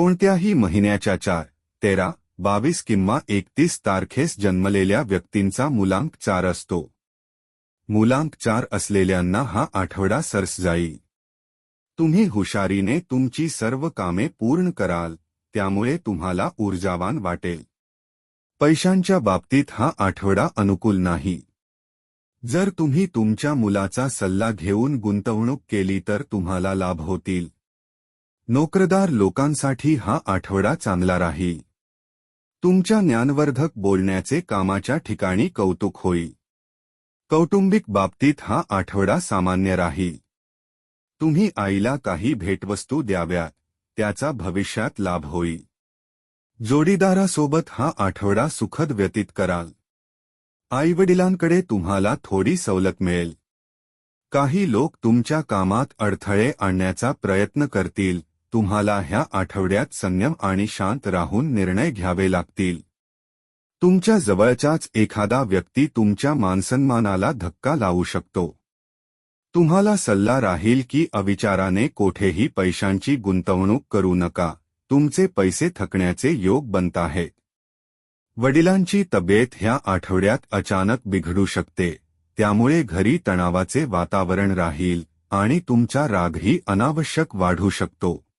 कोणत्याही महिन्याच्या चार तेरा बावीस किंवा एकतीस तारखेस जन्मलेल्या व्यक्तींचा मुलांक चार असतो. मुलांक चार असलेल्यांना हा आठवडा सरस जाईल. तुम्ही हुशारीने तुमची सर्व कामे पूर्ण कराल त्यामुळे तुम्हाला ऊर्जावान वाटेल. पैशांच्या बाबतीत हा आठवडा अनुकूल नाही. जर तुम्ही तुमच्या मुलाचा सल्ला घेऊन गुंतवणूक केली तर तुम्हाला लाभ होतील. नोकरदार लोकांसाठी हा आठवडा चांगला राही. तुमच्या ज्ञानवर्धक बोलण्याचे कामाच्या ठिकाणी कौतुक होई. कौटुंबिक बाबतीत हा आठवडा सामान्य राही. तुम्ही आईला काही भेटवस्तू द्याव्या त्याचा भविष्यात लाभ होई. जोडीदारासोबत हा आठवडा सुखद व्यतीत कराल. आईवडिलांकडे तुम्हाला थोडी सवलत मिळेल. काही लोक तुमच्या कामात अडथळे आणण्याचा प्रयत्न करतील तुम्हाला ह्या आठवड्यात संयम आणि शांत राहून निर्णय घ्यावे लागतील. तुमच्या जवळच्याच एखादा व्यक्ती तुमच्या मानसन्मानाला धक्का लावू शकतो. तुम्हाला सल्ला राहील की अविचाराने कोठेही पैशांची गुंतवणूक करू नका. तुमचे पैसे थकण्याचे योग बनत आहेत. वडिलांची तब्येत ह्या आठवड्यात अचानक बिघडू शकते. त्यामुळे घरी तणावाचे वातावरण राहील आणि तुमचा रागही अनावश्यक वाढू शकतो.